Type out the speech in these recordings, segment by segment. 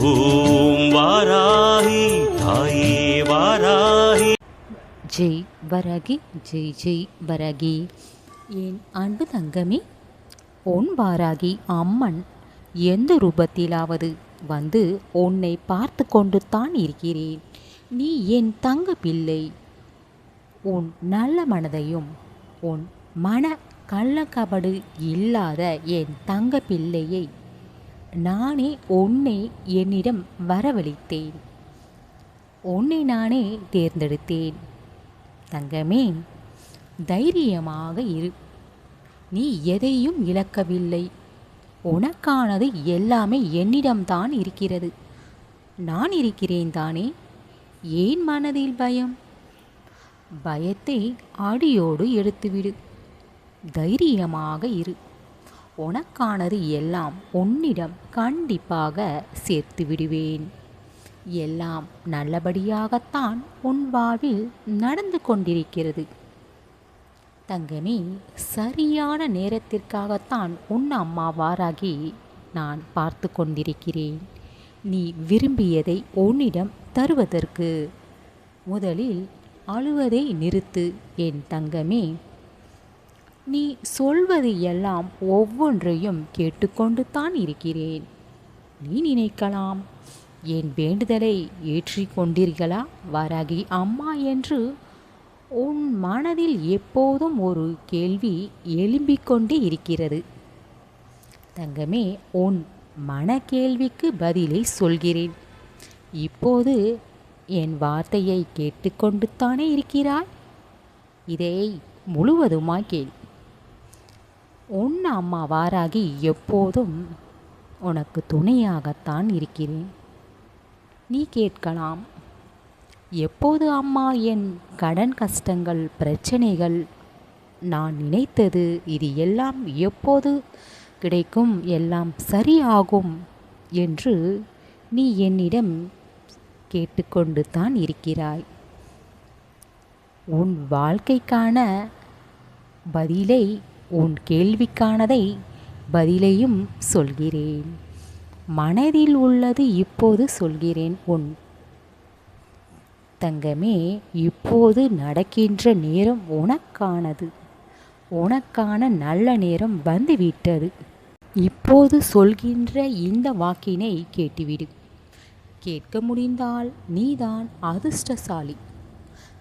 ஓம் வாராகி தாயே வாராகி. ஜெய் வரகி ஜெய் ஜெய் வரகி. என் அன்பு தங்கமே உன் வாராகி அம்மன் எந்த ரூபத்திலாவது வந்து உன்னை பார்த்து கொண்டு தான் இருக்கிறேன். நீ என் தங்க பிள்ளை உன் நல்ல மனதையும் உன் மன கள்ளக்கபடு இல்லாத என் தங்க பிள்ளையை நானே உன்னை என்னிடம் வரவழைத்தேன். உன்னை நானே தேர்ந்தெடுத்தேன். தங்கமே தைரியமாக இரு. நீ எதையும் இழக்கவில்லை. உனக்கானது எல்லாமே என்னிடம்தான் இருக்கிறது. நான் இருக்கிறேன் தானே? ஏன் மனதில் பயம்? பயத்தை அடியோடு எடுத்துவிடு. தைரியமாக இரு. உனக்கானது எல்லாம் உன்னிடம் கண்டிப்பாக சேர்த்து விடுவேன். எல்லாம் நல்லபடியாகத்தான் உன் வாழ்வில் நடந்து கொண்டிருக்கிறது. தங்கமே சரியான நேரத்திற்காகத்தான் உன் அம்மாவாராகி நான் பார்த்து கொண்டிருக்கிறேன். நீ விரும்பியதை உன்னிடம் தருவதற்கு முதலில் அழுவதை நிறுத்து என் தங்கமே. நீ சொல்வது எல்லாம் ஒவ்வொன்றையும் கேட்டுக்கொண்டு தான் இருக்கிறேன். நீ நினைக்கலாம் என் வேண்டுதலை ஏற்றிக் கொண்டீர்களா வராகி அம்மா என்று உன் மனதில் எப்போதும் ஒரு கேள்வி எழும்பிக் கொண்டே இருக்கிறது. தங்கமே உன் மன கேள்விக்கு பதிலை சொல்கிறேன். இப்போது என் வார்த்தையை கேட்டுக்கொண்டு தானே இருக்கிறாய்? இதை முழுவதுமா கேள். உன் அம்மா வாராகி எப்போதும் உனக்கு துணையாகத்தான் இருக்கிறேன். நீ கேட்கலாம் எப்போது அம்மா என் கடன் கஷ்டங்கள் பிரச்சனைகள்? நான் நினைத்தது இது எல்லாம் எப்போது கிடைக்கும் எல்லாம் சரியாகும் என்று நீ என்னிடம் கேட்டுக்கொண்டு தான் இருக்கிறாய். உன் வாழ்க்கைக்கான பதிலை உன் கேள்விக்கானதை பதிலையும் சொல்கிறேன். மனதில் உள்ளது இப்போது சொல்கிறேன் உன். தங்கமே இப்போது நடக்கின்ற நேரம் உனக்கானது. உனக்கான நல்ல நேரம் வந்துவிட்டது. இப்போது சொல்கின்ற இந்த வாக்கினை கேட்டுவிடு. கேட்க முடிந்தால் நீதான் அதிர்ஷ்டசாலி.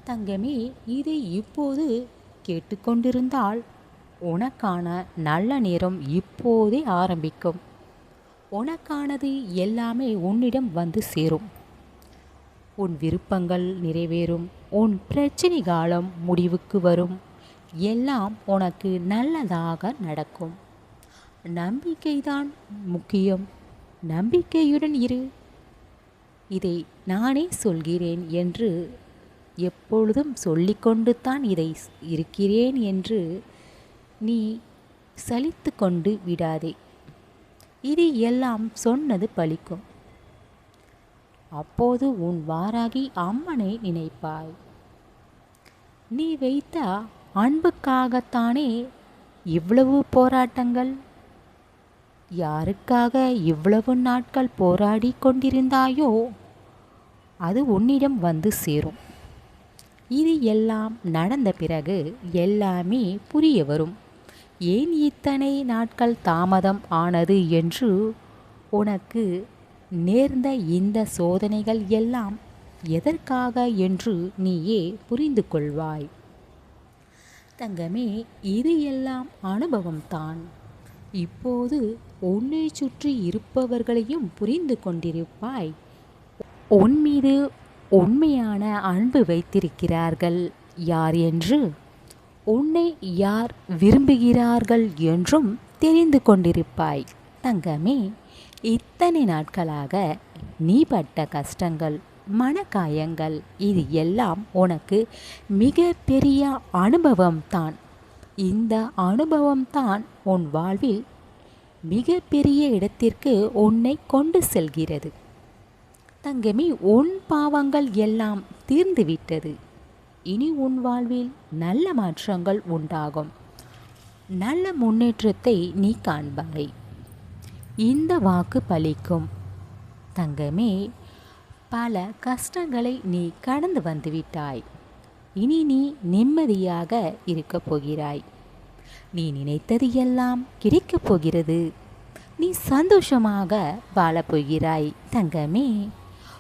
தங்கமே இதை இப்போது கேட்டுக்கொண்டிருந்தால் உனக்கான நல்ல நேரம் இப்போதே ஆரம்பிக்கும். உனக்கானது எல்லாமே உன்னிடம் வந்து சேரும். உன் விருப்பங்கள் நிறைவேறும். உன் பிரச்சனை காலம் முடிவுக்கு வரும். எல்லாம் உனக்கு நல்லதாக நடக்கும். நம்பிக்கைதான் முக்கியம். நம்பிக்கையுடன் இரு. இதை நானே சொல்கிறேன் என்று எப்பொழுதும் சொல்லிக்கொண்டு தான் இதை இருக்கிறேன் என்று நீ சலித்து கொண்டு விடாதே. இது எல்லாம் சொன்னது பலிக்கும் அப்போது உன் வாராகி அம்மனை நினைப்பாய். நீ வைத்த அன்புக்காகத்தானே இவ்வளவு போராட்டங்கள்? யாருக்காக இவ்வளவு நாட்கள் போராடி கொண்டிருந்தாயோ அது உன்னிடம் வந்து சேரும். இது எல்லாம் நடந்த பிறகு எல்லாமே புரிய வரும். ஏன் இத்தனை நாட்கள் தாமதம் ஆனது என்று உனக்கு நேர்ந்த இந்த சோதனைகள் எல்லாம் எதற்காக என்று நீயே புரிந்து கொள்வாய். தங்கமே இது எல்லாம் அனுபவம்தான். இப்போது உன்னை சுற்றி இருப்பவர்களையும் புரிந்து கொண்டிருப்பாய். உன் மீது உண்மையான அன்பு வைத்திருக்கிறார்கள் யார் என்று? உன்னை யார் விரும்புகிறார்கள் என்றும் தெரிந்து கொண்டிருப்பாய். தங்கமே இத்தனை நாட்களாக நீ பட்ட கஷ்டங்கள் மனக்காயங்கள் இது எல்லாம் உனக்கு மிக பெரிய அனுபவம்தான் இந்த அனுபவம்தான் உன் வாழ்வில் மிக பெரிய இடத்திற்கு உன்னை கொண்டு செல்கிறது. தங்கமி உன் பாவங்கள் எல்லாம் தீர்ந்துவிட்டது. இனி உன் வாழ்வில் நல்ல மாற்றங்கள் உண்டாகும். நல்ல முன்னேற்றத்தை நீ காண்பாய். இந்த வாக்கு பலிக்கும். தங்கமே பல கஷ்டங்களை நீ கடந்து வந்துவிட்டாய். இனி நீ நிம்மதியாக இருக்கப் போகிறாய். நீ நினைத்தது எல்லாம் கிடைக்கப் போகிறது. நீ சந்தோஷமாக வாழப் போகிறாய். தங்கமே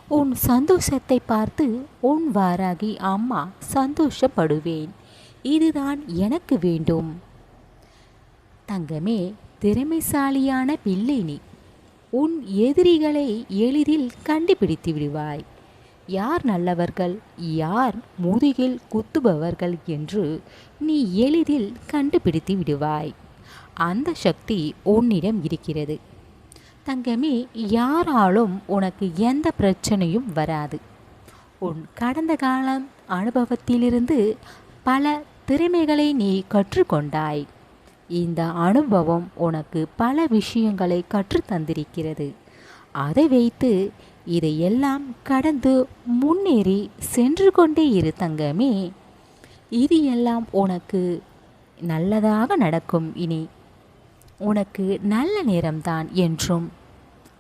உன் சந்தோஷத்தை பார்த்து உன் வாராகி அம்மா சந்தோஷப்படுவேன். இதுதான் எனக்கு வேண்டும். தங்கமே திறமைசாலியான பிள்ளை நீ. உன் எதிரிகளை எளிதில் கண்டுபிடித்து விடுவாய். யார் நல்லவர்கள் யார் முதுகில் குத்துபவர்கள் என்று நீ எளிதில் கண்டுபிடித்து விடுவாய். அந்த சக்தி உன்னிடம் இருக்கிறது. தங்கமே யாராலும் உனக்கு எந்த பிரச்சனையும் வராது. உன் கடந்த காலம் அனுபவத்திலிருந்து பல திறமைகளை நீ கற்றுக்கொண்டாய். இந்த அனுபவம் உனக்கு பல விஷயங்களை கற்றுத்தந்திருக்கிறது. அதை வைத்து இதையெல்லாம் கடந்து முன்னேறி சென்று கொண்டே இரு தங்கமே. இது எல்லாம் உனக்கு நல்லதாக நடக்கும். இனி உனக்கு நல்ல நேரம்தான் என்றும்.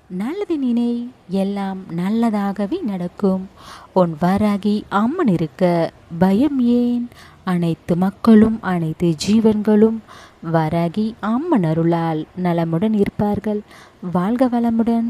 நல்லது நினை எல்லாம் நல்லதாகவே நடக்கும். உன் வராகி அம்மன் இருக்க பயம் ஏன்? அனைத்து மக்களும் அனைத்து ஜீவன்களும் வராகி அம்மன் அருளால் நலமுடன் இருப்பார்கள். வாழ்க வளமுடன்.